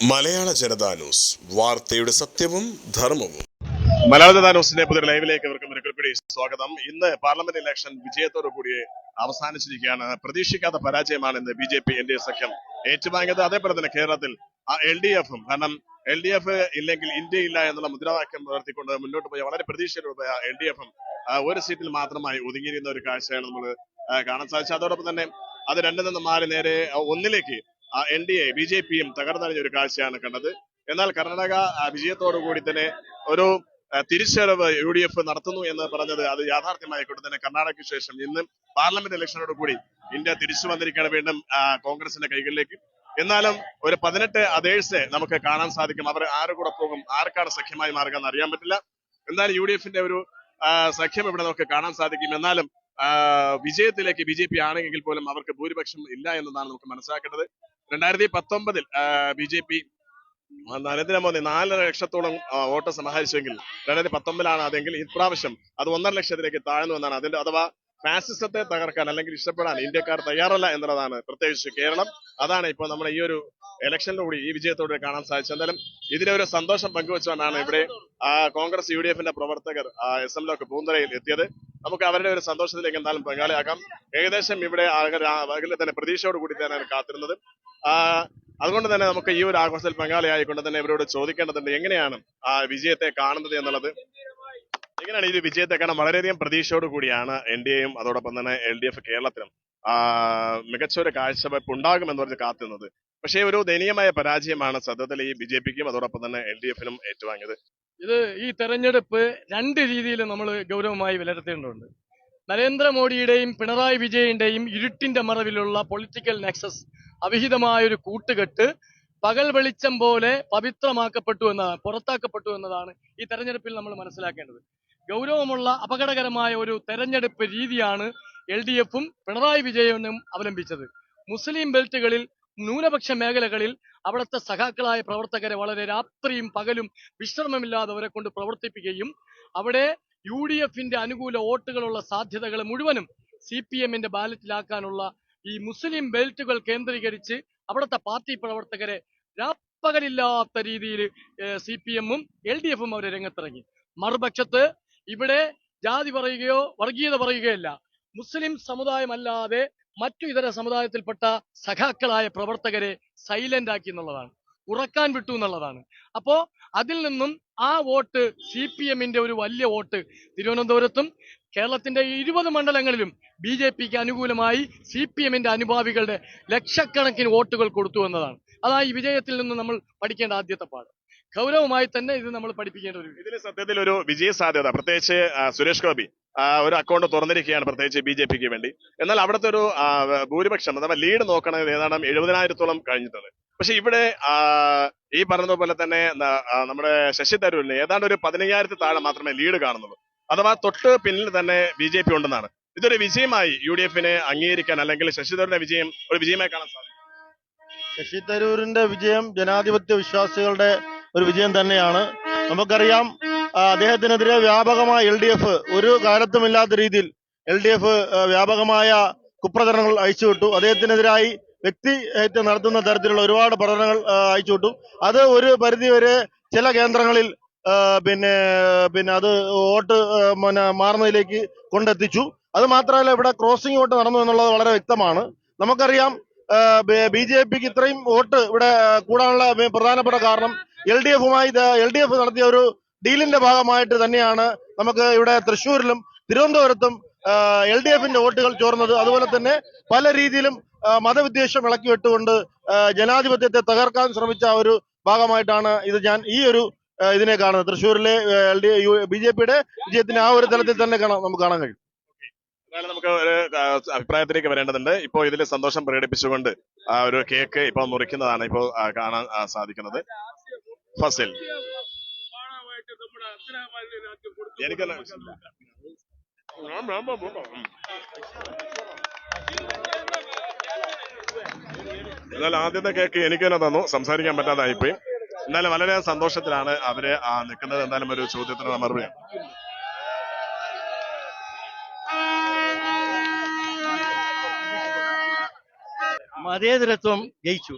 മലയാള Janata news. വാർത്തയുടെ സത്യവും ധർമ്മവും. മലയാള ജനതാ ന്യൂസിന്റെ പുതിയ ലൈവിലേക്ക് ഇവർക്ക് ഒരിക്കൽ കൂടി സ്വാഗതം. ഇന്ന് പാർലമെന്റ് ഇലക്ഷൻ വിജയത്തോടു കൂടി അവസാനിച്ചിരിക്കുകയാണ്. പ്രതീക്ഷിക്കാത്ത പരാജയമാണ് ഇന്ന് B J P N D A സഖ്യം ഏറ്റുവാങ്ങിയത്. അതേപോലെ തന്നെ കേരളത്തിൽ എൽ ഡി എഫും കാരണം എൽ ഡി എഫ് ഇല്ലെങ്കിൽ ഇന്ത്യ ഇല്ല എന്നുള്ള മുദ്രാവാക്യം ഉയർത്തിക്കൊണ്ട് മുന്നോട്ട് പോയ വളരെ പ്രതീക്ഷയിലൂടെ പോയ എൽ ഡി എഫും ഒരു സീറ്റിൽ മാത്രമായി ഒതുങ്ങിയിരുന്ന ഒരു കാഴ്ചയാണ് നമ്മൾ കാണാൻ സാധിച്ചത്. അതോടൊപ്പം തന്നെ അത് രണ്ടിൽ നിന്ന് മാറി നേരെ ഒന്നിലേക്ക് N D A B J പിയും തകർന്നടിഞ്ഞ ഒരു കാഴ്ചയാണ് കണ്ടത്. എന്നാൽ കർണാടക വിജയത്തോടു കൂടി തന്നെ ഒരു തിരിച്ചറിവ് യു ഡി എഫ് നടത്തുന്നു എന്ന് പറഞ്ഞത് അത് യാഥാർത്ഥ്യമായിക്കൊണ്ട് തന്നെ കർണാടകയ്ക്ക് ശേഷം ഇന്ന് പാർലമെന്റ് ഇലക്ഷനോട് കൂടി ഇന്ത്യ തിരിച്ചു വന്നിരിക്കുകയാണ് വീണ്ടും കോൺഗ്രസിന്റെ കൈകളിലേക്ക്. എന്നാലും ഒരു പതിനെട്ട് അതേഴ്സ് നമുക്ക് കാണാൻ സാധിക്കും. അവർ ആര് കൂടെ പോകും ആർക്കാണ് സഖ്യമായി മാറുക എന്ന് അറിയാൻ പറ്റില്ല. എന്നാലും യു ഒരു സഖ്യം ഇവിടെ നമുക്ക് കാണാൻ സാധിക്കും. എന്നാലും വിജയത്തിലേക്ക് ബി ജെ പി ആണെങ്കിൽ പോലും അവർക്ക് ഭൂരിപക്ഷം ഇല്ല എന്നതാണ് നമുക്ക് മനസ്സിലാക്കേണ്ടത്. രണ്ടായിരത്തി പത്തൊമ്പതിൽ ബി ജെ പി നരേന്ദ്രമോദി നാലര ലക്ഷത്തോളം വോട്ട് സമാഹരിച്ചെങ്കിൽ രണ്ടായിരത്തി പത്തൊമ്പതിലാണ് അതെങ്കിൽ ഇപ്രാവശ്യം അത് ഒന്നര ലക്ഷത്തിലേക്ക് താഴ്ന്നു എന്നാണ് അതിന്റെ അഥവാ ഫാസിസത്തെ തകർക്കാൻ അല്ലെങ്കിൽ ഇഷ്ടപ്പെടാൻ ഇന്ത്യക്കാർ തയ്യാറല്ല എന്നുള്ളതാണ് പ്രത്യേകിച്ച് കേരളം. അതാണ് ഇപ്പോൾ നമ്മുടെ ഈ ഒരു ഇലക്ഷനിലൂടെ ഈ വിജയത്തോടെ കാണാൻ സാധിച്ചത്. എന്തായാലും ഇതിലെ ഒരു സന്തോഷം പങ്കുവച്ചുകൊണ്ടാണ് ഇവിടെ കോൺഗ്രസ് യു ഡി എഫിന്റെ പ്രവർത്തകർ എസ് എം ലോക്ക് പൂന്തറയിൽ എത്തിയത്. നമുക്ക് അവരുടെ ഒരു സന്തോഷത്തിലേക്ക് എന്തായാലും പങ്കാളിയാക്കാം. ഏകദേശം ഇവിടെ ആകെ രാ- തന്നെ പ്രതീക്ഷയോട് കൂടി തന്നെയാണ് കാത്തിരുന്നത്. അതുകൊണ്ട് തന്നെ നമുക്ക് ഈ ഒരു ആഘോഷത്തിൽ പങ്കാളിയായിക്കൊണ്ട് തന്നെ ഇവരോട് ചോദിക്കേണ്ടതുണ്ട് എങ്ങനെയാണ് ആ വിജയത്തെ കാണുന്നത് എന്നുള്ളത്. എങ്ങനെയാണ് ഈ വിജയത്തെ കാണാൻ വളരെയധികം പ്രതീക്ഷയോട് കൂടിയാണ് എൻ ഡി എയും അതോടൊപ്പം തന്നെ എൽ ഡി എഫ് കേരളത്തിലും മികച്ച ഒരു കാഴ്ചവെപ്പ് ഉണ്ടാകുമെന്ന് പറഞ്ഞ് കാത്തുന്നത്. പക്ഷേ ഒരു ദയനീയമായ പരാജയമാണ് സത്യത്തിൽ ഈ ബി ജെ പിക്കും അതോടൊപ്പം തന്നെ എൽ ഡി എഫിനും ഏറ്റുവാങ്ങിയത്. ഇത് ഈ തെരഞ്ഞെടുപ്പ് രണ്ട് രീതിയിൽ നമ്മൾ ഗൗരവമായി വിലയിരുത്തേണ്ടതുണ്ട്. നരേന്ദ്രമോദിയുടെയും പിണറായി വിജയന്റെയും ഇരുട്ടിന്റെ മറവിലുള്ള പൊളിറ്റിക്കൽ നെക്സസ് അവിഹിതമായ ഒരു കൂട്ടുകെട്ട് പകൽ വെളിച്ചം പോലെ പവിത്രമാക്കപ്പെട്ടു എന്നതാണ് പുറത്താക്കപ്പെട്ടു എന്നതാണ് ഈ തെരഞ്ഞെടുപ്പിൽ നമ്മൾ മനസ്സിലാക്കേണ്ടത്. ഗൗരവമുള്ള അപകടകരമായ ഒരു തെരഞ്ഞെടുപ്പ് രീതിയാണ് എൽ ഡി എഫും പിണറായി വിജയനും അവലംബിച്ചത്. മുസ്ലിം ബെൽറ്റുകളിൽ ന്യൂനപക്ഷ മേഖലകളിൽ അവിടുത്തെ സഖാക്കളായ പ്രവർത്തകരെ വളരെ രാത്രിയും പകലും വിശ്രമമില്ലാതെ അവരെ കൊണ്ട് പ്രവർത്തിപ്പിക്കുകയും അവിടെ യു ഡി എഫിന്റെ അനുകൂല വോട്ടുകളുള്ള സാധ്യതകൾ മുഴുവനും സി പി എമ്മിന്റെ ബാലറ്റിലാക്കാനുള്ള ഈ മുസ്ലിം ബെൽറ്റുകൾ കേന്ദ്രീകരിച്ച് അവിടുത്തെ പാർട്ടി പ്രവർത്തകരെ രാപ്പകലില്ലാത്ത രീതിയിൽ സി പി എമ്മും എൽ ഡി എഫും അവരെ രംഗത്തിറങ്ങി. മറുപക്ഷത്ത് ഇവിടെ ജാതി പറയുകയോ വർഗീയത പറയുകയല്ല. മുസ്ലിം സമുദായമല്ലാതെ മറ്റു ഇതര സമുദായത്തിൽപ്പെട്ട സഖാക്കളായ പ്രവർത്തകരെ സൈലന്റ് ആക്കി എന്നുള്ളതാണ്. ഉറക്കാൻ വിട്ടു എന്നുള്ളതാണ്. അപ്പോ അതിൽ നിന്നും ആ വോട്ട് സി പി എമ്മിന്റെ ഒരു വലിയ വോട്ട് തിരുവനന്തപുരത്തും കേരളത്തിന്റെ ഇരുപത് മണ്ഡലങ്ങളിലും ബി ജെ പിക്ക് അനുകൂലമായി സി പി എമ്മിന്റെ അനുഭാവികളുടെ ലക്ഷക്കണക്കിന് വോട്ടുകൾ കൊടുത്തു എന്നതാണ്. അതാ ഈ വിജയത്തിൽ നിന്ന് നമ്മൾ പഠിക്കേണ്ട ആദ്യത്തെ പാഠം. ഗൗരവമായി തന്നെ ഇത് നമ്മൾ പഠിപ്പിക്കേണ്ട ഒരു ഇതിൽ സത്യത്തിൽ ഒരു വിജയ സാധ്യത പ്രത്യേകിച്ച് സുരേഷ് ഗോപി ഒരു അക്കൗണ്ട് തുറന്നിരിക്കുകയാണ് പ്രത്യേകിച്ച് ബി ജെ പിക്ക് വേണ്ടി. എന്നാൽ അവിടുത്തെ ഒരു ഭൂരിപക്ഷം അഥവാ ലീഡ് നോക്കണമെങ്കിൽ ഏതാണ്ട് എഴുപതിനായിരത്തോളം കഴിഞ്ഞിട്ടുണ്ട്. പക്ഷെ ഇവിടെ ഈ പറഞ്ഞതുപോലെ തന്നെ നമ്മുടെ ശശി തരൂരിന് ഏതാണ്ട് ഒരു പതിനയ്യായിരത്തി താഴെ മാത്രമേ ലീഡ് കാണുന്നുള്ളൂ. അഥവാ തൊട്ട് പിന്നിൽ തന്നെ ബി ജെ പി ഉണ്ടെന്നാണ്. ഇതൊരു വിജയമായി യു ഡി എഫിനെ അംഗീകരിക്കാൻ അല്ലെങ്കിൽ ശശി തരൂരിന്റെ വിജയം ഒരു വിജയമായി കാണാൻ സാധിക്കും. ശശി തരൂരിന്റെ വിജയം ജനാധിപത്യ വിശ്വാസികളുടെ ഒരു വിജയം തന്നെയാണ്. നമുക്കറിയാം അദ്ദേഹത്തിനെതിരെ വ്യാപകമായ എൽ ഡി എഫ് ഒരു കാലത്തുമില്ലാത്ത രീതിയിൽ എൽ ഡി എഫ് വ്യാപകമായ കുപ്രചരണങ്ങൾ അയച്ചുവിട്ടു അദ്ദേഹത്തിനെതിരായി വ്യക്തി ഹത്യ നടത്തുന്ന തരത്തിലുള്ള ഒരുപാട് പ്രചരണങ്ങൾ അയച്ചുവിട്ടു അത് ഒരു പരിധിവരെ ചില കേന്ദ്രങ്ങളിൽ പിന്നെ പിന്നെ അത് വോട്ട് പിന്നെ മാറുന്നതിലേക്ക് കൊണ്ടെത്തിച്ചു. അത് മാത്രമല്ല ഇവിടെ ക്രോസിംഗ് വോട്ട് നടന്നു എന്നുള്ളത് വളരെ വ്യക്തമാണ്. നമുക്കറിയാം ബി ജെ പിക്ക് ഇത്രയും വോട്ട് ഇവിടെ കൂടാനുള്ള പ്രധാനപ്പെട്ട കാരണം എൽ ഡി എഫുമായി എൽ ഡി എഫ് നടത്തിയ ഒരു ഡീലിന്റെ ഭാഗമായിട്ട് തന്നെയാണ് നമുക്ക് ഇവിടെ തൃശ്ശൂരിലും തിരുവനന്തപുരത്തും എൽ ഡി എഫിന്റെ വോട്ടുകൾ ചോർന്നത്. അതുപോലെ തന്നെ പല രീതിയിലും മതവിദ്വേഷം ഇളക്കി വിട്ടുകൊണ്ട് ജനാധിപത്യത്തെ തകർക്കാൻ ശ്രമിച്ച ഒരു ഭാഗമായിട്ടാണ് ഇത് ഞാൻ ഈ ഒരു ഇതിനെ കാണുന്നത്. തൃശ്ശൂരിലെ എൽ ഡി ബി ജെ പിയുടെ വിജയത്തിന് ആ ഒരു തലത്തിൽ തന്നെ നമുക്ക് കാണാൻ കഴിയും. നമുക്ക് ഒരു അഭിപ്രായത്തിലേക്ക് വരേണ്ടതുണ്ട്. ഇപ്പോൾ ഇതിൽ സന്തോഷം പ്രകടിപ്പിച്ചുകൊണ്ട് ഒരു കേക്ക് ഇപ്പൊ മുറിക്കുന്നതാണ് ഇപ്പോൾ കാണാൻ സാധിക്കുന്നത്. ഫസിൽ. എനിക്ക് എന്നാലും ആദ്യത്തെ കേക്ക് എനിക്ക് തന്നെ. തന്നു സംസാരിക്കാൻ പറ്റാതായിപ്പോയി. എന്നാലും വളരെ സന്തോഷത്തിലാണ് അവർ ആ നിൽക്കുന്നത്. എന്തായാലും ഒരു ചോദ്യത്തിന് മറുപടി മതേതരത്വം ജയിച്ചു.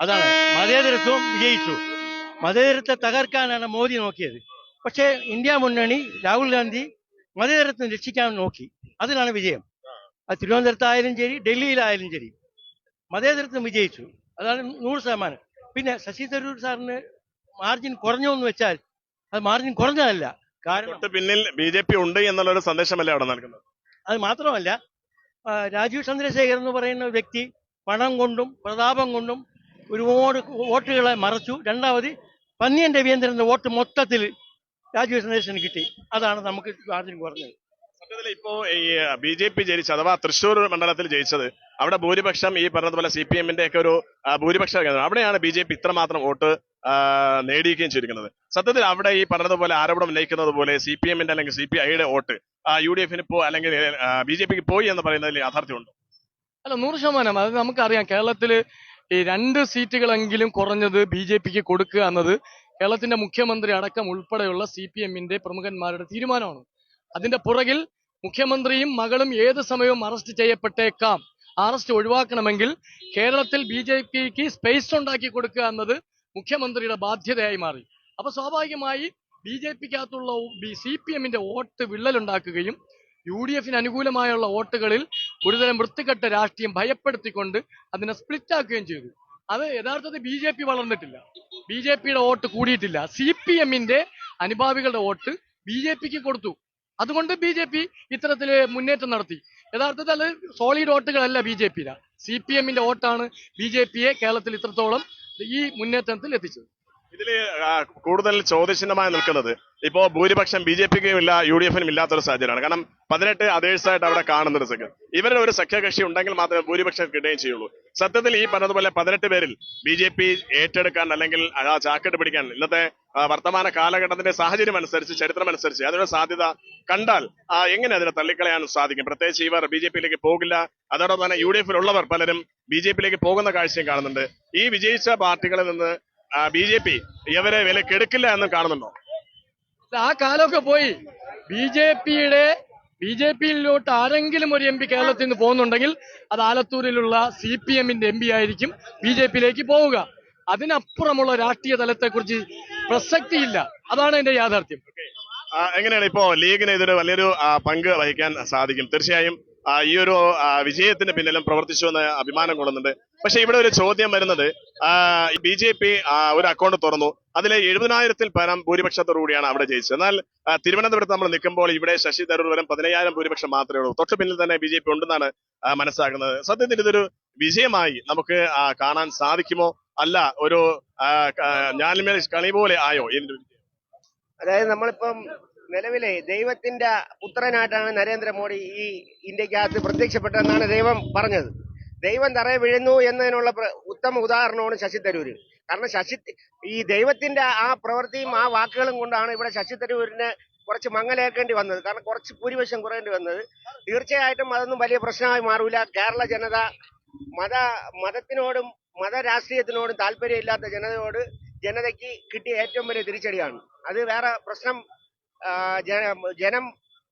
അതാണ്. മതേതരത്വം വിജയിച്ചു. മതേതരത്തെ തകർക്കാനാണ് മോദി നോക്കിയത്. പക്ഷേ ഇന്ത്യ മുന്നണി രാഹുൽ ഗാന്ധി മതേതരത്തെ രക്ഷിക്കാൻ നോക്കി. അതിനാണ് വിജയം. അത് തിരുവനന്തപുരത്തായാലും ശരി ഡൽഹിയിലായാലും ശരി. മതേതരത്വം വിജയിച്ചു. അതാണ് നൂറ് ശതമാനം. പിന്നെ ശശി തരൂർ സാറിന് മാർജിൻ കുറഞ്ഞു എന്ന് വെച്ചാൽ അത് മാർജിൻ കുറഞ്ഞതല്ല. കാരണം പിന്നിൽ ബി ജെ പി ഉണ്ട് എന്നുള്ളൊരു സന്ദേശമല്ലേ അവിടെ നൽകുന്നത്? അത് മാത്രമല്ല രാജീവ് ചന്ദ്രശേഖർ എന്ന് പറയുന്ന വ്യക്തി പണം കൊണ്ടും പ്രതാപം കൊണ്ടും ഒരുപാട് വോട്ടുകളെ മറച്ചു. രണ്ടാമത് പന്നിയൻ രവീന്ദ്രന്റെ വോട്ട് മൊത്തത്തിൽ രാജീവ് ചന്ദ്രശേഖരന് കിട്ടി. അതാണ് നമുക്ക് ആദ്യം പറഞ്ഞത്. സത്യത്തിൽ ഇപ്പോ ഈ ബി ജെ പി ജയിച്ചത് അഥവാ തൃശ്ശൂർ മണ്ഡലത്തിൽ ജയിച്ചത് അവിടെ ഭൂരിപക്ഷം ഈ പറഞ്ഞതുപോലെ സി പി എമ്മിന്റെ ഒക്കെ ഒരു ഭൂരിപക്ഷം അവിടെയാണ് ബി ജെ പി ഇത്രമാത്രം വോട്ട് നേടിയിരിക്കുകയും ചെയ്തിരിക്കുന്നത്. സത്യത്തിൽ അവിടെ ഈ പറഞ്ഞതുപോലെ ആരോപണം ഉന്നയിക്കുന്നത് പോലെ സി പി എമ്മിന്റെ അല്ലെങ്കിൽ സി പി ഐയുടെ വോട്ട് യു ഡി എഫിന് പോ അല്ലെങ്കിൽ ബി ജെ പിക്ക് പോയി എന്ന് പറയുന്നതിൽ യാഥാർത്ഥ്യമുണ്ട്? അല്ല നൂറ് ശതമാനം. അത് നമുക്കറിയാം. കേരളത്തിൽ ഈ രണ്ട് സീറ്റുകളെങ്കിലും കുറഞ്ഞത് ബി ജെ പിക്ക് കൊടുക്കുക എന്നത് കേരളത്തിന്റെ മുഖ്യമന്ത്രി അടക്കം ഉൾപ്പെടെയുള്ള സി പി എമ്മിന്റെ പ്രമുഖന്മാരുടെ തീരുമാനമാണ്. അതിന്റെ പുറകിൽ മുഖ്യമന്ത്രിയും മകളും ഏത് സമയവും അറസ്റ്റ് ചെയ്യപ്പെട്ടേക്കാം. അറസ്റ്റ് ഒഴിവാക്കണമെങ്കിൽ കേരളത്തിൽ ബി ജെ പിക്ക് സ്പേസ് ഉണ്ടാക്കി കൊടുക്കുക എന്നത് മുഖ്യമന്ത്രിയുടെ ബാധ്യതയായി മാറി. അപ്പൊ സ്വാഭാവികമായി ബി ജെ പിക്കകത്തുള്ള സി പി എമ്മിന്റെ വോട്ട് വിള്ളലുണ്ടാക്കുകയും യു ഡി എഫിന് അനുകൂലമായുള്ള വോട്ടുകളിൽ ഒരുതരം വൃത്തികെട്ട രാഷ്ട്രീയം ഭയപ്പെടുത്തിക്കൊണ്ട് അതിനെ സ്പ്ലിറ്റ് ആക്കുകയും ചെയ്തു. അത് യഥാർത്ഥത്തിൽ ബി ജെ പി വളർന്നിട്ടില്ല. ബി ജെ പിയുടെ വോട്ട് കൂടിയിട്ടില്ല. സി പി എമ്മിന്റെ അനുഭാവികളുടെ വോട്ട് ബി ജെ പിക്ക് കൊടുത്തു. അതുകൊണ്ട് ബി ജെ പി ഇത്തരത്തിൽ മുന്നേറ്റം നടത്തി. യഥാർത്ഥത്തിൽ അത് സോളിഡ് വോട്ടുകളല്ല ബി ജെ പിയിലാണ് സി പി എമ്മിന്റെ വോട്ടാണ് ബി ജെ പിയെ കേരളത്തിൽ ഇത്രത്തോളം ഈ മുന്നേറ്റത്തിൽ എത്തിച്ചത്. ഇതിൽ കൂടുതൽ ചോദ്യചിഹ്നമായി നിൽക്കുന്നത് ഇപ്പോ ഭൂരിപക്ഷം ബി ജെ പിക്കും ഇല്ല യു ഡി എഫിനും ഇല്ലാത്തൊരു സാഹചര്യമാണ്. കാരണം പതിനെട്ട് അതേഴ്സായിട്ട് അവിടെ കാണുന്ന ഒരു സഖ്യം ഇവരുടെ ഒരു സഖ്യകക്ഷി ഉണ്ടെങ്കിൽ മാത്രമേ ഭൂരിപക്ഷം കിട്ടുകയും ചെയ്യുള്ളൂ. സത്യത്തിൽ ഈ പറഞ്ഞതുപോലെ പതിനെട്ട് പേരിൽ ബി ജെ പി ഏറ്റെടുക്കാൻ അല്ലെങ്കിൽ ആ ചാക്കെട്ട് പിടിക്കാൻ ഇന്നത്തെ വർത്തമാന കാലഘട്ടത്തിന്റെ സാഹചര്യം അനുസരിച്ച് ചരിത്രം അനുസരിച്ച് അതിനുള്ള സാധ്യത കണ്ടാൽ എങ്ങനെ അതിനെ തള്ളിക്കളയാൻ സാധിക്കും? പ്രത്യേകിച്ച് ഇവർ ബി ജെ പിയിലേക്ക് പോകില്ല. അതോടൊപ്പം തന്നെ യു ഡി എഫിലുള്ളവർ പലരും ബി ജെ പിയിലേക്ക് പോകുന്ന കാഴ്ചയും കാണുന്നുണ്ട്. ഈ വിജയിച്ച പാർട്ടികളിൽ നിന്ന് ബി ജെ പി ഇവരെ വിലക്കെടുക്കില്ല എന്ന് കാണുന്നുണ്ടോ? ആ കാലമൊക്കെ പോയി. ബി ജെ പിയുടെ ബി ജെ പിയിലോട്ട് ആരെങ്കിലും ഒരു എം പി കേരളത്തിൽ നിന്ന് പോകുന്നുണ്ടെങ്കിൽ അത് ആലത്തൂരിലുള്ള സി പി എമ്മിന്റെ എം പി ആയിരിക്കും ബി ജെ പിയിലേക്ക് പോവുക. അതിനപ്പുറമുള്ള രാഷ്ട്രീയ തലത്തെക്കുറിച്ച് പ്രസക്തിയില്ല. അതാണ് എന്റെ യാഥാർത്ഥ്യം. എങ്ങനെയാണ് ഇപ്പോ ലീഗിന് ഇതൊരു വലിയൊരു പങ്ക് വഹിക്കാൻ സാധിക്കും? തീർച്ചയായും ഈ ഒരു വിജയത്തിന് പിന്നിലും പ്രവർത്തിച്ചു എന്ന് അഭിമാനം കൊള്ളുന്നുണ്ട്. പക്ഷെ ഇവിടെ ഒരു ചോദ്യം വരുന്നത് ബി ജെ പി ഒരു അക്കൗണ്ട് തുറന്നു. അതിലെ എഴുപതിനായിരത്തിൽ പരം ഭൂരിപക്ഷത്തോടു കൂടിയാണ് അവിടെ ജയിച്ചത്. എന്നാൽ തിരുവനന്തപുരത്ത് നമ്മൾ നിൽക്കുമ്പോൾ ഇവിടെ ശശി തരൂർ വരും പതിനയ്യായിരം ഭൂരിപക്ഷം മാത്രമേ ഉള്ളൂ. തൊട്ട് പിന്നിൽ തന്നെ ബി ജെ പി ഉണ്ടെന്നാണ് മനസ്സിലാക്കുന്നത് സത്യത്തിൽ ഇതൊരു വിജയമായി നമുക്ക് കാണാൻ സാധിക്കുമോ? അല്ല ഒരു ആ, കളി പോലെ ആയോ? അതായത് നമ്മളിപ്പം നിലവിലെ ദൈവത്തിന്റെ പുത്രനായിട്ടാണ് നരേന്ദ്രമോദി ഈ ഇന്ത്യക്കകത്ത് പ്രത്യക്ഷപ്പെട്ടതെന്നാണ് ദൈവം പറഞ്ഞത്. ദൈവം തറയെ വീഴുന്നു എന്നതിനുള്ള ഉത്തമ ഉദാഹരണമാണ് ശശി തരൂര്. കാരണം ശശി ഈ ദൈവത്തിന്റെ ആ പ്രവൃത്തിയും ആ വാക്കുകളും കൊണ്ടാണ് ഇവിടെ ശശി തരൂരിന് കുറച്ച് മങ്ങലേക്കേണ്ടി വന്നത്. കാരണം കുറച്ച് ഭൂരിപക്ഷം കുറയേണ്ടി വന്നത്. തീർച്ചയായിട്ടും അതൊന്നും വലിയ പ്രശ്നമായി മാറൂല. കേരള ജനത മത മതത്തിനോടും മത രാഷ്ട്രീയത്തിനോടും താല്പര്യമില്ലാത്ത ജനതയോട് ജനതയ്ക്ക് കിട്ടിയ ഏറ്റവും വലിയ തിരിച്ചടിയാണ്. അത് വേറെ പ്രശ്നം ജന- ജനം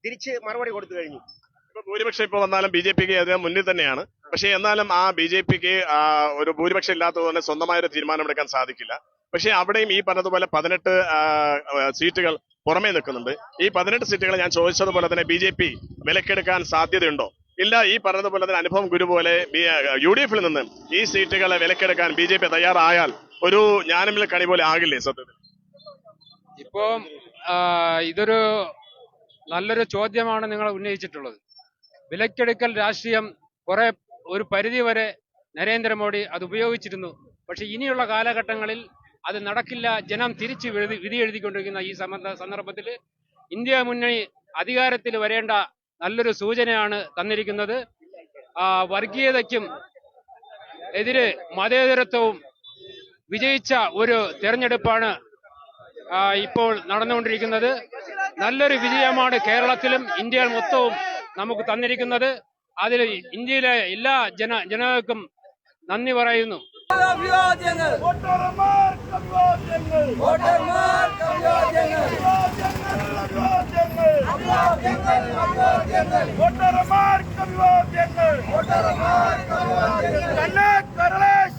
തിരിച്ച് മറുപടി കൊടുത്തു കഴിഞ്ഞു. ഇപ്പൊ ഭൂരിപക്ഷം ഇപ്പൊ വന്നാലും ബി ജെ പിക്ക് അദ്ദേഹം മുന്നിൽ തന്നെയാണ്. പക്ഷേ എന്നാലും ആ ബി ജെ പിക്ക് ഒരു ഭൂരിപക്ഷം ഇല്ലാത്തതുകൊണ്ട് സ്വന്തമായ ഒരു തീരുമാനമെടുക്കാൻ സാധിക്കില്ല. പക്ഷേ അവിടെയും ഈ പറഞ്ഞതുപോലെ പതിനെട്ട് സീറ്റുകൾ പുറമേ നിൽക്കുന്നുണ്ട്. ഈ പതിനെട്ട് സീറ്റുകൾ ഞാൻ ചോദിച്ചതുപോലെ തന്നെ ബി ജെ പി വിലക്കെടുക്കാൻ സാധ്യതയുണ്ടോ? ഇല്ല ഈ പറഞ്ഞതുപോലെ തന്നെ അനുഭവം ഗുരു പോലെ യു ഡി എഫിൽ നിന്ന് ഈ സീറ്റുകളെ വിലക്കെടുക്കാൻ ബി ജെ പി തയ്യാറായാൽ ഒരു ഞാനമില്ല കണി പോലെ ആകില്ലേ സത്യത്തിൽ? ഇപ്പോൾ ഇതൊരു നല്ലൊരു ചോദ്യമാണ് നിങ്ങൾ ഉന്നയിച്ചിട്ടുള്ളത്. വിലക്കെടുക്കൽ രാഷ്ട്രീയം കുറെ ഒരു പരിധി വരെ നരേന്ദ്രമോദി അത് ഉപയോഗിച്ചിരുന്നു. പക്ഷെ ഇനിയുള്ള കാലഘട്ടങ്ങളിൽ അത് നടക്കില്ല ജനം തിരിച്ച് വിധി എഴുതിക്കൊണ്ടിരിക്കുന്ന ഈ സന്ദർഭത്തിൽ ഇന്ത്യ മുന്നണി അധികാരത്തിൽ വരേണ്ട നല്ലൊരു സൂചനയാണ് തന്നിരിക്കുന്നത്. വർഗീയതയ്ക്കും എതിരെ മതേതരത്വവും വിജയിച്ച ഒരു തെരഞ്ഞെടുപ്പാണ് ഇപ്പോൾ നടന്നുകൊണ്ടിരിക്കുന്നത് നല്ലൊരു വിജയമാണ് കേരളത്തിലും ഇന്ത്യയിൽ മൊത്തവും നമുക്ക് തന്നിരിക്കുന്നത്. അതിൽ ഇന്ത്യയിലെ എല്ലാ ജന ജനതക്കും നന്ദി പറയുന്നു.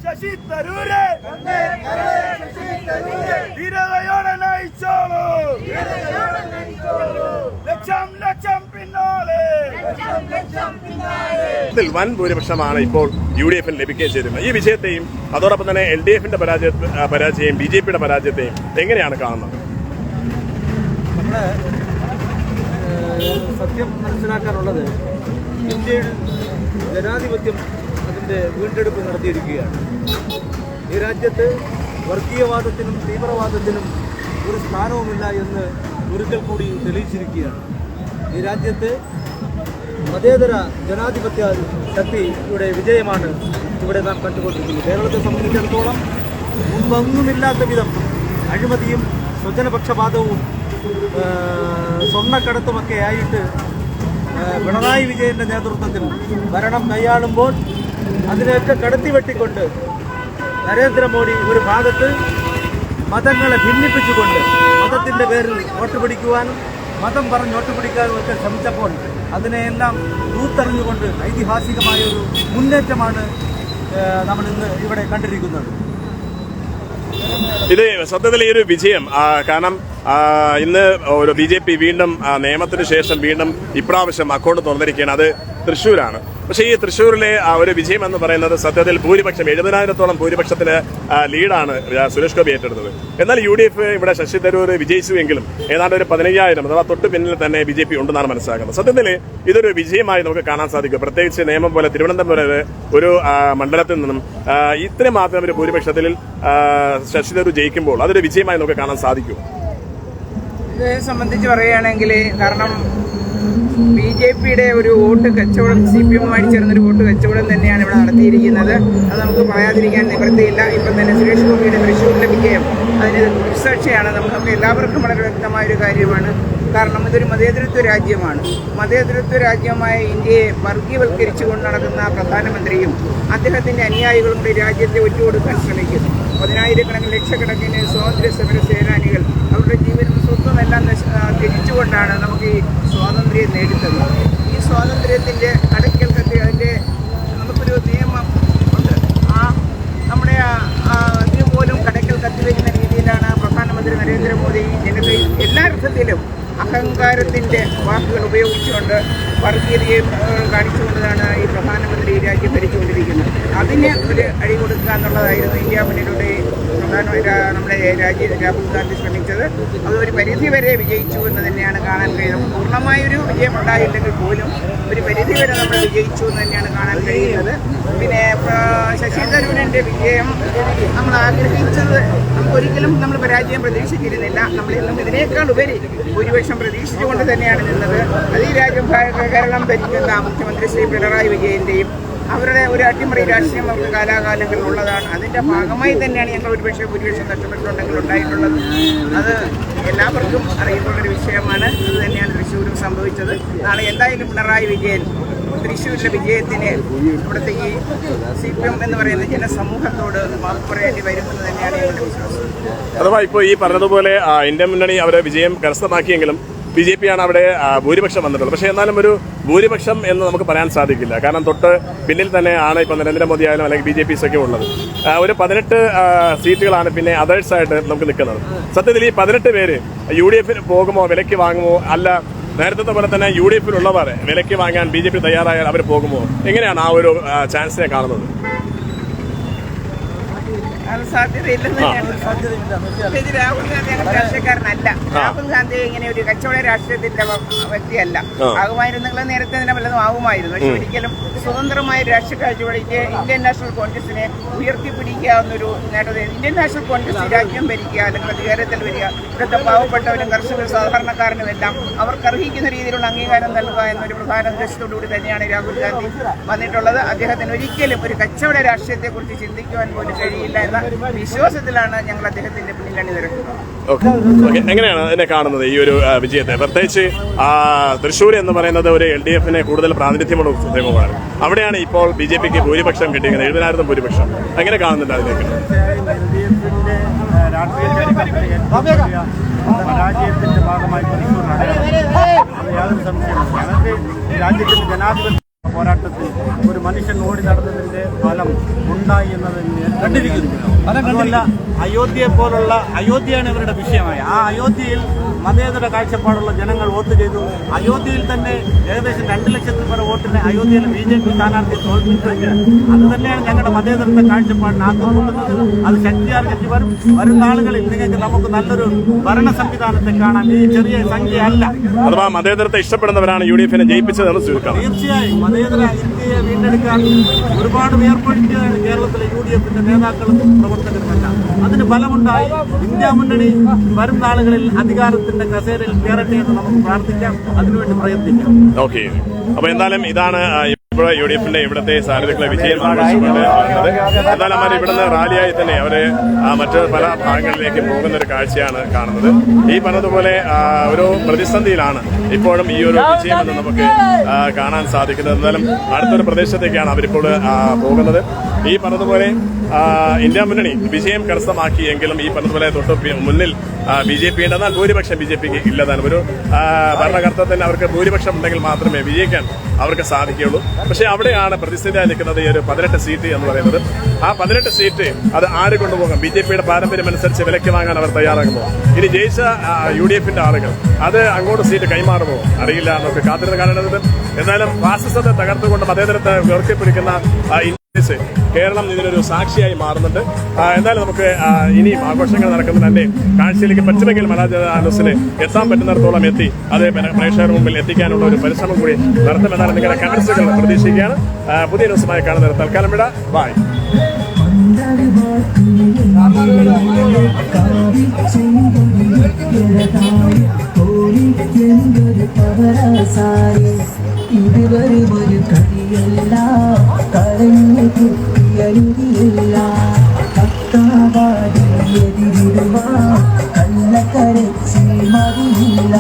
ശശി തരൂരെ. ധീരതയോടെ നയിച്ചോളൂ. ലക്ഷം ലക്ഷം പിന്നാലെ. വൻ ഭൂരിപക്ഷമാണ് ഇപ്പോൾ യു ഡി എഫിന് ലഭിക്കുകയും ചെയ്തിരുന്നത്. ഈ വിജയത്തെയും അതോടൊപ്പം തന്നെ എൽ ഡി എഫിന്റെ പരാജയ പരാജയം ബി ജെ പിയുടെ പരാജയത്തെയും എങ്ങനെയാണ് കാണുന്നത്? സത്യം മനസ്സിലാക്കാനുള്ളത് ഇന്ത്യയിൽ ജനാധിപത്യം അതിന്റെ വീണ്ടെടുപ്പ് നടത്തിയിരിക്കുകയാണ്. ഈ രാജ്യത്ത് വർഗീയവാദത്തിനും തീവ്രവാദത്തിനും ഒരു സ്ഥാനവുമില്ല എന്ന് ഒരിക്കൽ കൂടി തെളിയിച്ചിരിക്കുകയാണ്. ഈ രാജ്യത്ത് മതേതര ജനാധിപത്യ ശക്തിയുടെ വിജയമാണ് ഇവിടെ നാം കണ്ടുകൊണ്ടിരിക്കുന്നത്. കേരളത്തെ സംബന്ധിച്ചിടത്തോളം മുമ്പൊന്നുമില്ലാത്ത വിധം അഴിമതിയും സ്വജനപക്ഷപാതവും സ്വർണക്കടത്തുമൊക്കെ ആയിട്ട് പിണറായി വിജയന്റെ നേതൃത്വത്തിൽ ഭരണം കൈയാളുമ്പോൾ അതിനെയൊക്കെ കടത്തി വെട്ടിക്കൊണ്ട് നരേന്ദ്രമോദി ഒരു ഭാഗത്ത് മതങ്ങളെ ഭിന്നിപ്പിച്ചുകൊണ്ട് മതത്തിന്റെ പേരിൽ വോട്ട് പിടിക്കുവാനും മതം പറഞ്ഞ് വോട്ട് പിടിക്കാനും ഒക്കെ ശ്രമിച്ചപ്പോൾ അതിനെയെല്ലാം തൂത്തെറിഞ്ഞുകൊണ്ട് ഐതിഹാസികമായ ഒരു മുന്നേറ്റമാണ് നമ്മൾ ഇന്ന് ഇവിടെ കണ്ടിരിക്കുന്നത്. ഇത് സത്യത്തിൽ ഈ ഒരു വിജയം കാരണം ഇന്ന് ഒരു ബി ജെ പി വീണ്ടും നിയമത്തിന് ശേഷം വീണ്ടും ഇപ്രാവശ്യം അക്കൗണ്ട് തുറന്നിരിക്കുകയാണ്. അത് തൃശ്ശൂരാണ്. പക്ഷേ ഈ തൃശ്ശൂരിലെ ആ ഒരു വിജയം എന്ന് പറയുന്നത് സത്യത്തിൽ ഭൂരിപക്ഷം എഴുപതിനായിരത്തോളം ഭൂരിപക്ഷത്തിലെ ആ, ലീഡാണ് സുരേഷ് ഗോപി ഏറ്റെടുത്തത്. എന്നാൽ യു ഡി എഫ് ഇവിടെ ശശി തരൂർ വിജയിച്ചുവെങ്കിലും ഏതാണ്ട് ഒരു പതിനയ്യായിരം അഥവാ തൊട്ട് പിന്നിൽ തന്നെ ബി ജെ പി ഉണ്ടെന്നാണ് മനസ്സിലാക്കുന്നത് സത്യത്തിൽ ഇതൊരു വിജയമായി നമുക്ക് കാണാൻ സാധിക്കും. പ്രത്യേകിച്ച് നിയമം പോലെ തിരുവനന്തപുരം ഒരു മണ്ഡലത്തിൽ നിന്നും ഇത്രയും മാത്രം ഒരു ഭൂരിപക്ഷത്തിൽ ശശി തരൂർ ജയിക്കുമ്പോൾ അതൊരു വിജയമായി നമുക്ക് കാണാൻ സാധിക്കും. ഇത് സംബന്ധിച്ച് പറയുകയാണെങ്കിൽ കാരണം ബി ജെ പിയുടെ ഒരു വോട്ട് കച്ചവടം സി പി എമ്മുമായി ചേർന്നൊരു വോട്ട് കച്ചവടം തന്നെയാണ് ഇവിടെ നടത്തിയിരിക്കുന്നത്. അത് നമുക്ക് പറയാതിരിക്കാൻ നിവൃത്തിയില്ല. ഇപ്പം തന്നെ സുരേഷ് ഗോപിയുടെ തൃശ്ശൂരിലെ വിജയം അതിന് ദുസാക്ഷിയാണ് നമുക്ക് എല്ലാവർക്കും വളരെ വ്യക്തമായ ഒരു കാര്യമാണ്. കാരണം ഇതൊരു മതേതരത്വ രാജ്യമാണ്. മതേതരത്വ രാജ്യമായ ഇന്ത്യയെ വർഗീയവൽക്കരിച്ചുകൊണ്ട് നടക്കുന്ന പ്രധാനമന്ത്രിയും അദ്ദേഹത്തിന്റെ അനുയായികളും കൂടി രാജ്യത്തെ ഒറ്റുകൊടുക്കാൻ ശ്രമിക്കുന്നു. പതിനായിരക്കണക്കിന് ലക്ഷക്കണക്കിന് സ്വാതന്ത്ര്യ സമര സേനാനികൾ അവരുടെ ജീവനും നശ- ത്യജിച്ചുകൊണ്ടാണ് നമുക്ക് ഈ സ്വാതന്ത്ര്യം നേടിത്തത് ഈ സ്വാതന്ത്ര്യത്തിന്റെ അടയ്ക്കൽ കത്തി അതിന്റെ നമുക്കൊരു നിയമം ഉണ്ട്. ആ നമ്മുടെ അതിന് പോലും കടയ്ക്കൽ കത്തിവെക്കുന്ന രീതിയിലാണ് പ്രധാനമന്ത്രി നരേന്ദ്രമോദി ജനത എല്ലാ അർത്ഥത്തിലും അഹങ്കാരത്തിന്റെ വാക്കുകൾ ഉപയോഗിച്ചുകൊണ്ട് വർഗീയതയെ കാണിച്ചുകൊണ്ടാണ് ഈ പ്രധാനമന്ത്രി ഈ രാജ്യം ഭരിച്ചുകൊണ്ടിരിക്കുന്നത് അതിന് ഒരു അടി കൊടുക്കുക എന്നുള്ളതായിരുന്നു ഇന്ത്യ മുന്നിലൂടെ പ്രധാനമായിട്ട് നമ്മുടെ രാജ്യ രാഹുൽ ഗാന്ധി ശ്രമിച്ചത്. അത് ഒരു പരിധി വരെ വിജയിച്ചു എന്ന് തന്നെയാണ് കാണാൻ കഴിയുന്നത്. പൂർണമായൊരു വിജയം ഉണ്ടായില്ലെങ്കിൽ പോലും ഒരു പരിധി വരെ നമ്മൾ വിജയിച്ചു എന്ന് തന്നെയാണ് കാണാൻ കഴിയുന്നത്. പിന്നെ ശശി തരൂരിന്റെ വിജയം നമ്മൾ ആഗ്രഹിച്ചത് നമുക്കൊരിക്കലും നമ്മൾ പരാജയം പ്രതീക്ഷിച്ചിരുന്നില്ല. നമ്മൾ ഇന്നും ഇതിനേക്കാൾ ഉപരി ഭൂരിപക്ഷം പ്രതീക്ഷിച്ചുകൊണ്ട് തന്നെയാണ് നിന്നത്. അത് ഈ രാജ്യം കേരളം ഭരിക്കുന്ന മുഖ്യമന്ത്രി ശ്രീ പിണറായി വിജയന്റെയും അവരുടെ ഒരു അട്ടിമറി രാഷ്ട്രീയം അവർക്ക് കാലാകാലങ്ങളിൽ ഉള്ളതാണ്. അതിന്റെ ഭാഗമായി തന്നെയാണ് ഞങ്ങൾ ഒരുപക്ഷെ ഭൂരിപക്ഷം നഷ്ടപ്പെട്ടിട്ടുണ്ടെങ്കിൽ ഉണ്ടായിട്ടുള്ളത്. അത് എല്ലാവർക്കും അറിയുന്ന ഒരു വിഷയമാണ്. അത് തന്നെയാണ് തൃശ്ശൂരും സംഭവിച്ചത്. നാളെ എന്തായാലും പിണറായി വിജയൻ തൃശ്ശൂരിലെ വിജയത്തിന് ഇവിടുത്തെ ഈ സി പി എം എന്ന് പറയുന്ന ജനസമൂഹത്തോട് മാപ്പ് പറയേണ്ടി വരുമെന്ന് തന്നെയാണ് ഞങ്ങളുടെ വിശ്വാസം. അഥവാ ഇപ്പോൾ ഈ പറഞ്ഞതുപോലെ ഇന്ത്യ മുന്നണി അവരെ വിജയം കരസ്ഥമാക്കിയെങ്കിലും ബി ജെ പി ആണ് അവിടെ ഭൂരിപക്ഷം വന്നിട്ടുള്ളത്. പക്ഷേ എന്നാലും ഒരു ഭൂരിപക്ഷം എന്ന് നമുക്ക് പറയാൻ സാധിക്കില്ല. കാരണം തൊട്ട് പിന്നിൽ തന്നെ ആണ് ഇപ്പോൾ നരേന്ദ്രമോദി ആയാലും അല്ലെങ്കിൽ ബി ജെ ഒക്കെ ഉള്ളത്. ഒരു പതിനെട്ട് സീറ്റുകളാണ് പിന്നെ അതേഴ്സ് ആയിട്ട് നമുക്ക് നിൽക്കുന്നത്. സത്യത്തിൽ ഈ പതിനെട്ട് പേര് യു ഡി എഫിന് പോകുമോ വിലയ്ക്ക് വാങ്ങുമോ? അല്ല നേരത്തെ പോലെ തന്നെ യു ഡി എഫിലുള്ളവർ വിലയ്ക്ക് വാങ്ങാൻ ബി ജെ പി തയ്യാറായാൽ അവർ പോകുമോ? എങ്ങനെയാണ് ആ ഒരു ചാൻസിനെ കാണുന്നത്? സാധ്യതയില്ലെന്ന് രാഹുൽ ഗാന്ധി അങ്ങനെ രാഷ്ട്രീയക്കാരനല്ല. രാഹുൽ ഗാന്ധി ഇങ്ങനെ ഒരു കച്ചവട രാഷ്ട്രീയത്തിന്റെ വ്യക്തിയല്ല. ആകുമായിരുന്നെങ്കിൽ നേരത്തെ തന്നെ വല്ലതും ആകുമായിരുന്നു. പക്ഷെ ഒരിക്കലും സ്വതന്ത്രമായ രാഷ്ട്രീയ കാഴ്ചപ്പാടിക്ക് ഇന്ത്യൻ നാഷണൽ കോൺഗ്രസിനെ ഉയർത്തിപ്പിടിക്കാവുന്ന ഒരു നേട്ടം ഇന്ത്യൻ നാഷണൽ കോൺഗ്രസ് രാജ്യം ഭരിക്കുക അല്ലെങ്കിൽ അധികാരത്തിൽ വരിക ഇവിടുത്തെ പാവപ്പെട്ടവരും കർഷകരും സാധാരണക്കാരനും എല്ലാം അവർക്ക് അർഹിക്കുന്ന രീതിയിലുള്ള അംഗീകാരം നൽകുക എന്നൊരു പ്രധാന ഉദ്ദേശത്തോടുകൂടി തന്നെയാണ് രാഹുൽ ഗാന്ധി വന്നിട്ടുള്ളത്. അദ്ദേഹത്തിന് ഒരിക്കലും ഒരു കച്ചവട രാഷ്ട്രീയത്തെക്കുറിച്ച് ചിന്തിക്കുവാൻ പോലും കഴിയില്ല എന്ന വിശ്വാസത്തിലാണ് ഞങ്ങൾ അദ്ദേഹത്തിന്റെ എങ്ങനെയാണ് അതിനെ കാണുന്നത് ഈ ഒരു വിജയത്തെ? പ്രത്യേകിച്ച് ആ, തൃശ്ശൂർ എന്ന് പറയുന്നത് ഒരു എൽ ഡി എഫിനെ കൂടുതൽ പ്രാതിനിധ്യമുള്ള നിയമമാണ് അവിടെയാണ് ഇപ്പോൾ ബി ജെ പിക്ക് ഭൂരിപക്ഷം കിട്ടിയിരിക്കുന്നത്. എഴുപതിനായിരം ഭൂരിപക്ഷം. എങ്ങനെ കാണുന്നുണ്ട് അതിലേക്ക്? പരാജയത്തിന്റെ ഭാഗമായി തൃശ്ശൂർ നടക്കുന്നത് അത് യാതൊരു സംശയമില്ല ഞങ്ങൾക്ക് ഈ രാജ്യത്തിന്റെ ജനാധിപത്യ പോരാട്ടത്തിൽ ഒരു മനുഷ്യൻ ഓടി നടന്നതിന്റെ ഫലം ഉണ്ടായി എന്നതിന് കണ്ടിരിക്കുന്നു. അതുമല്ല അയോധ്യയെ പോലുള്ള അയോധ്യയാണ് ഇവരുടെ വിഷയമായി. ആ അയോധ്യയിൽ മതേതര കാഴ്ചപ്പാടുള്ള ജനങ്ങൾ വോട്ട് ചെയ്തു. അയോധ്യയിൽ തന്നെ ഏകദേശം രണ്ട് ലക്ഷത്തിൽ പേരെ വോട്ടിന് അയോധ്യയിലെ ബി ജെ പി സ്ഥാനാർത്ഥിയെ തോൽപ്പിച്ചെങ്കിൽ അത് തന്നെയാണ് ഞങ്ങളുടെ മതേതരത്തെ കാഴ്ചപ്പാടിന് ആക്കം കൂട്ടുന്നത് അത് ശക്തിയാർജിച്ച് വരും. വരും നാളുകളിൽ നിങ്ങൾക്ക് നമുക്ക് നല്ലൊരു ഭരണ സംവിധാനത്തെ കാണാൻ ഈ ചെറിയ സംഖ്യയല്ല. അഥവാ മതേതരത്തെ ഇഷ്ടപ്പെടുന്നവരാണ് യു ഡി എഫിനെ ജയിപ്പിച്ചതെന്ന് ചുരുക്കം തീർച്ചയായും മതേതര ഇന്ത്യയെ വീണ്ടെടുക്കാൻ ഒരുപാട് വേർപ്പെടുത്തിയതാണ് കേരളത്തിലെ യു ഡി എഫിന്റെ നേതാക്കളും പ്രവർത്തകരുമെല്ലാം. അതിന് ഫലമുണ്ടായി. ഇന്ത്യ മുന്നണി വരും നാളുകളിൽ അധികാരത്തിന്റെ കസേരയിൽ കയറട്ടെ എന്ന് നമുക്ക് പ്രാർത്ഥിക്കാം. അതിനുവേണ്ടി പ്രയത്നിക്കാം. ഓക്കെ. അപ്പൊ എന്തായാലും ഇതാണ് ഇപ്പോൾ യു ഡി എഫിന്റെ ഇവിടുത്തെ സാധ്യതകളെ വിജയം ആഘോഷിച്ചുകൊണ്ട് എന്തായാലും അവർ ഇവിടുന്ന് റാലിയായി തന്നെ അവർ ആ, മറ്റ് പല ഭാഗങ്ങളിലേക്ക് പോകുന്ന ഒരു കാഴ്ചയാണ് കാണുന്നത്. ഈ പറഞ്ഞതുപോലെ ഒരു പ്രതിസന്ധിയിലാണ് ഇപ്പോഴും ഈ ഒരു വിജയം എന്ന് നമുക്ക് കാണാൻ സാധിക്കുന്നത്. എന്നാലും അടുത്തൊരു പ്രദേശത്തേക്കാണ് അവരിപ്പോൾ പോകുന്നത്. ഈ പറഞ്ഞതുപോലെ ഇന്ത്യ മുന്നണി വിജയം കരസ്ഥമാക്കിയെങ്കിലും ഈ പറഞ്ഞതുപോലെ തൊട്ട് മുന്നിൽ ബി ജെ പി ഉണ്ടെന്നാൽ ഭൂരിപക്ഷം ബി ജെ പിക്ക് ഇല്ലതാണ് ഒരു ഭരണകർത്തത്തിന് അവർക്ക് ഭൂരിപക്ഷം ഉണ്ടെങ്കിൽ മാത്രമേ വിജയിക്കാൻ അവർക്ക് സാധിക്കുകയുള്ളൂ. പക്ഷേ അവിടെയാണ് പ്രതിസന്ധിയായി നിൽക്കുന്നത് ഈ ഒരു പതിനെട്ട് സീറ്റ് എന്ന് പറയുന്നത്. ആ പതിനെട്ട് സീറ്റ് അത് ആര് കൊണ്ടുപോകാം? ബി ജെ പിയുടെ പാരമ്പര്യം അനുസരിച്ച് വിലയ്ക്ക് വാങ്ങാൻ അവർ തയ്യാറാകുമോ ഇനി ജയിച്ച യു ഡി എഫിന്റെ ആളുകൾ അത് അങ്ങോട്ട് സീറ്റ് കൈമാറുമോ? അറിയില്ല നമുക്ക് കാത്തിരുന്ന് കാണേണ്ടത് എന്നാലും ഫാസിസത്തെ തകർത്തുകൊണ്ട് മതേതരത്തെ ഉയർത്തിപ്പിടിക്കുന്ന കേരളം ഇതിനൊരു സാക്ഷിയായി മാറുന്നുണ്ട്. എന്തായാലും നമുക്ക് ഇനിയും ആഘോഷങ്ങൾ നടക്കുന്നതിന്റെ കാഴ്ചയിലേക്ക് പറ്റുമെങ്കിൽ മലാജ എത്താൻ പറ്റുന്നിടത്തോളം എത്തി. അത് പ്രേക്ഷകർ മുമ്പിൽ എത്തിക്കാനുള്ള ഒരു പരിശ്രമം കൂടി നടത്തുമെന്നാണ് നിങ്ങളുടെ കമന്റ്സുകൾ പ്രതീക്ഷിക്കുകയാണ്. പുതിയ ന്യൂസുമായി കാണുന്നത് തൽക്കാലം വിട. ബായ് ഇതുവരെ ഒരു കളിയല്ല കരഞ്ഞു കുത്തിയരുതിയില്ല കത്താവാടി എതിരിടുവാ കള്ളക്കരച്ചി മതിയില്ല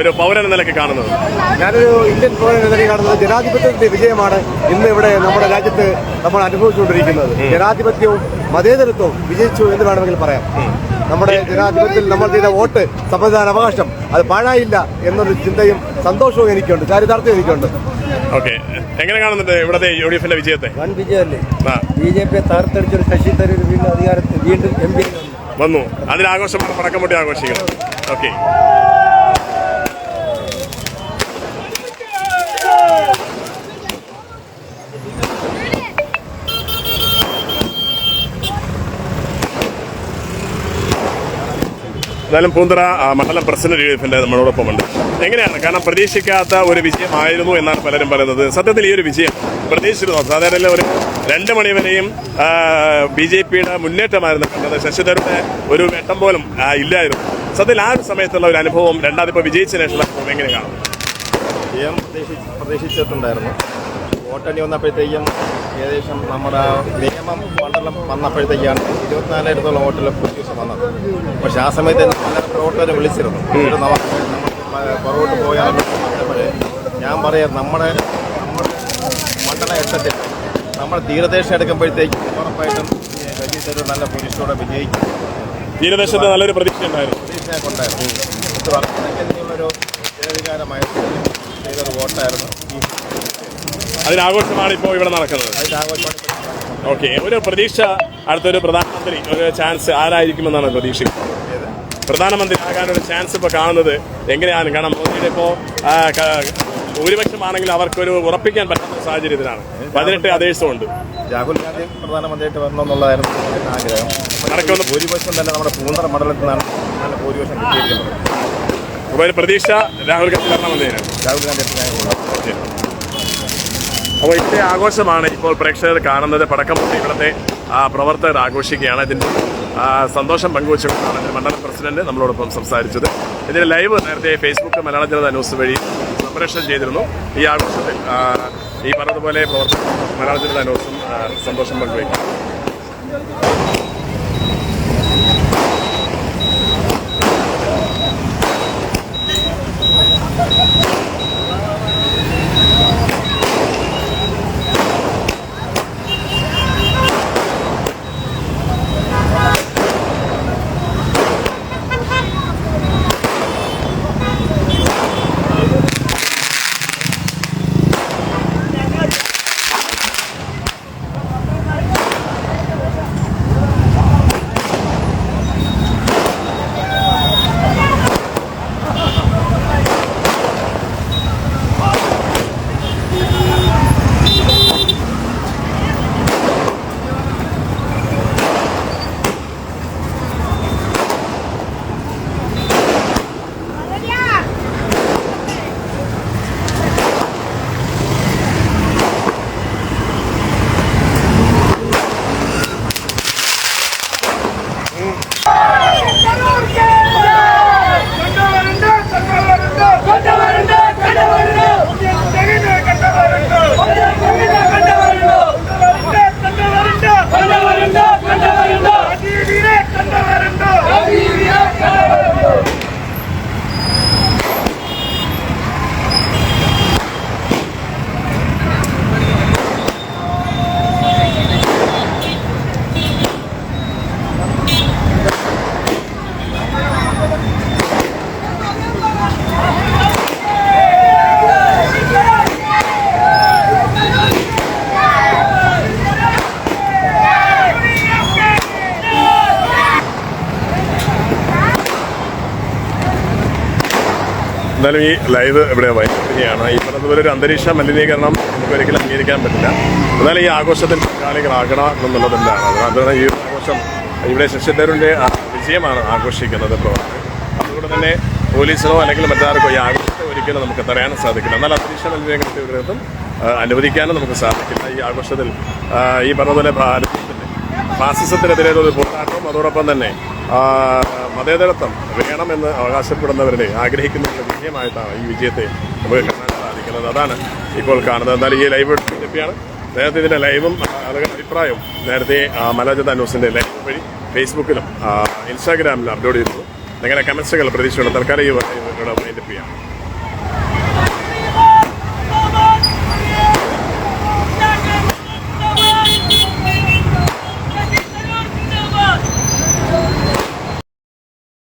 ഒരു പൗരൻ എന്ന നിലയ്ക്ക് കാണുന്നത്. ഞാനൊരു ഇന്ത്യൻ പൗരൻ എന്ന നിലയ്ക്ക് കാണുന്നത് ജനാധിപത്യത്തിന്റെ വിജയമാണ് ഇന്ന് ഇവിടെ നമ്മുടെ രാജ്യത്ത് നമ്മൾ അനുഭവിച്ചുകൊണ്ടിരിക്കുന്നത്. ജനാധിപത്യവും മതേതരത്വവും വിജയിച്ചു എന്ന് വേണമെങ്കിൽ പറയാം. നമ്മുടെ ജനാധിപത്യത്തിൽ നമ്മൾ ചെയ്ത വോട്ട് സമ്മതിദാന അവകാശം അത് പാഴായില്ല എന്നൊരു ചിന്തയും സന്തോഷവും എനിക്കുണ്ട്. ചാരിതാർത്ഥ്യം എനിക്കുണ്ട്. ഓക്കെ. എങ്ങനെ കാണുന്നുണ്ട് ഇവിടുത്തെ യു ഡി എഫിന്റെ വിജയത്തെ? വൻ വിജയമല്ലേ? ബി ജെ പി താർത്തടിച്ചൊരു ശശി തരൂർ വീണ്ടും അധികാരത്തിൽ വീണ്ടും എം പി വന്നു. അതിനാഘോഷമാണ് പടക്കം പൊട്ടി ആഘോഷിക്കുന്നത് ഓക്കെ. എന്തായാലും പൂന്തറ മണ്ഡലം പ്രസിഡന്റ് യു എഫിന്റെ നമ്മളോടൊപ്പമുണ്ട് എങ്ങനെയാണ്? കാരണം പ്രതീക്ഷിക്കാത്ത ഒരു വിജയമായിരുന്നു എന്നാണ് പലരും പറയുന്നത്. സത്യത്തിൽ ഈ ഒരു വിജയം പ്രതീക്ഷിച്ചിരുന്നു. സാധാരണ ഒരു രണ്ട് മണിവരെയും ബി ജെ പിയുടെ മുന്നേറ്റമായിരുന്നു കണ്ടത്. ശശി തരൂരിന്റെ ഒരു വെട്ടം പോലും ഇല്ലായിരുന്നു. സത്യത്തിൽ ആ ഒരു സമയത്തുള്ള ഒരു അനുഭവം രണ്ടാമത് ഇപ്പൊ വിജയിച്ചതിന് ശേഷമുള്ള അനുഭവം എങ്ങനെ കാണും വിജയം പ്രതീക്ഷിച്ചിട്ടുണ്ടായിരുന്നു. വോട്ടെണ്ണി വന്നപ്പോഴത്തേക്കും ഏകദേശം നമ്മുടെ നിയമം മണ്ഡലം വന്നപ്പോഴത്തേക്കാണ് ഇരുപത്തിനാലായിരത്തോളം വോട്ടിൽ ഭൂരിപക്ഷം വന്നത്. പക്ഷെ ആ സമയത്ത് പല പ്രവർത്തകരെ വിളിച്ചിരുന്നു. പുറകോട്ട് പോയാൽ ഞാൻ പറയാം നമ്മുടെ നമ്മുടെ മണ്ഡല ഘട്ടത്തിൽ നമ്മൾ തീരദേശം എടുക്കുമ്പോഴത്തേക്കും ഉറപ്പായിട്ടും തരൂർ നല്ല ഭൂരിപക്ഷത്തോടെ വിജയിക്കും. തീരദേശത്ത് നല്ലൊരു പ്രതീക്ഷ ഉണ്ടായിരുന്നു. പ്രതീക്ഷ കൊണ്ടായിരുന്നു ഇത് ഒരു ജനാധികാരമായിരുന്നു ചെയ്തൊരു വോട്ടായിരുന്നു അതിനാഘോഷമാണ് ഇപ്പോൾ ഇവിടെ നടക്കുന്നത്. ഓക്കെ ഒരു പ്രതീക്ഷ അടുത്തൊരു പ്രധാനമന്ത്രി ഒരു ചാൻസ് ആരായിരിക്കുമെന്നാണ് പ്രതീക്ഷിക്കുന്നത്. പ്രധാനമന്ത്രി ആകാനൊരു ചാൻസ് ഇപ്പോൾ കാണുന്നത് എങ്ങനെയാണ്? കാരണം മോദിയുടെ ഇപ്പോൾ ഭൂരിപക്ഷമാണെങ്കിൽ അവർക്കൊരു ഉറപ്പിക്കാൻ പറ്റുന്ന സാഹചര്യത്തിലാണ്. പതിനെട്ട് അതേഴ്സും രാഹുൽ ഗാന്ധി പ്രധാനമന്ത്രിയായിട്ട് വരണമെന്നുള്ളതായിരുന്നു എന്റെ ആഗ്രഹം. നടക്കുന്ന ഭൂരിപക്ഷം തന്നെ നമ്മുടെ പൂന്തറ മണ്ഡലത്തിൽ നിന്നാണ് നല്ല ഭൂരിപക്ഷം കിട്ടിയിരിക്കുന്നത്. അപ്പോൾ ഒരു പ്രതീക്ഷ രാഹുൽ ഗാന്ധി വരണമെന്നതിനാണ് രാഹുൽ ഗാന്ധി ഓക്കെ. അപ്പോൾ ഇത്ര ആഘോഷമാണ് ഇപ്പോൾ പ്രേക്ഷകർ കാണുന്നത്. പടക്കം പൊട്ടി ഇവിടുത്തെ പ്രവർത്തകർ ആഘോഷിക്കുകയാണ്. ഇതിന്റെ സന്തോഷം പങ്കുവച്ചുകൊണ്ടാണ് മണ്ഡലം പ്രസിഡന്റ് നമ്മളോടൊപ്പം സംസാരിച്ചത്. ഇതിന്റെ ലൈവ് നേരത്തെ ഫേസ്ബുക്ക് മലയാള ജനത ന്യൂസ് വഴി സംപ്രേഷണം ചെയ്തിരുന്നു. ഈ ആഘോഷത്തിൽ ഈ പറഞ്ഞതുപോലെ പ്രവർത്തകർ മലയാള ജനത ന്യൂസും സന്തോഷം പങ്കുവയ്ക്കും എന്തായാലും ഈ ലൈവ് ഇവിടെ വൈകിയാണ് ഈ പറഞ്ഞതുപോലെ ഒരു അന്തരീക്ഷ മലിനീകരണം നമുക്ക് ഒരിക്കലും അംഗീകരിക്കാൻ പറ്റില്ല. എന്നാലും ഈ ആഘോഷത്തിൽ പങ്കാളികളാകണം എന്നുള്ളത് എന്നുള്ളതിന്റെയാണ് അതുകൊണ്ടാണ് ഈ ആഘോഷം ഇവിടെ ശശിധരന്റെ വിജയമാണ് ആഘോഷിക്കുന്നത് ഇപ്പോൾ അതുകൊണ്ട് തന്നെ പോലീസിനോ അല്ലെങ്കിൽ മറ്റാർക്കോ ഈ ആഘോഷത്തെ ഒരിക്കലും നമുക്ക് തടയാനും സാധിക്കില്ല. എന്നാൽ അന്തരീക്ഷ മലിനീകരണത്തെ ആ, അനുവദിക്കാനും നമുക്ക് സാധിക്കില്ല. ഈ ആഘോഷത്തിൽ ഈ പറഞ്ഞതുപോലെ ഫാസിസത്തിനെതിരെ ഒരു പോരാട്ടവും അതോടൊപ്പം തന്നെ മതേതരത്വം വേണമെന്ന് അവകാശപ്പെടുന്നവരുടെ ആഗ്രഹിക്കുന്ന വിജയമായിട്ടാണ് ഈ വിജയത്തെ നമുക്ക് കാണാൻ സാധിക്കുന്നത്. അതാണ് ഇപ്പോൾ കാണുന്നത്. എന്നാൽ ഈ ലൈവ് ലഭ്യമാണ് നേരത്തെ ഇതിന്റെ ലൈവും ആളുകളുടെ അഭിപ്രായവും നേരത്തെ മലജത ന്യൂസിന്റെ ലൈവ് വഴി ഫേസ്ബുക്കിലും ഇൻസ്റ്റാഗ്രാമിലും അപ്ലോഡ് ചെയ്തിരുന്നു. നിങ്ങളുടെ കമൻസുകൾ പ്രതീക്ഷയുള്ള തൽക്കാലം ഈ ഇവിടെ വൈൻഡപ്പ്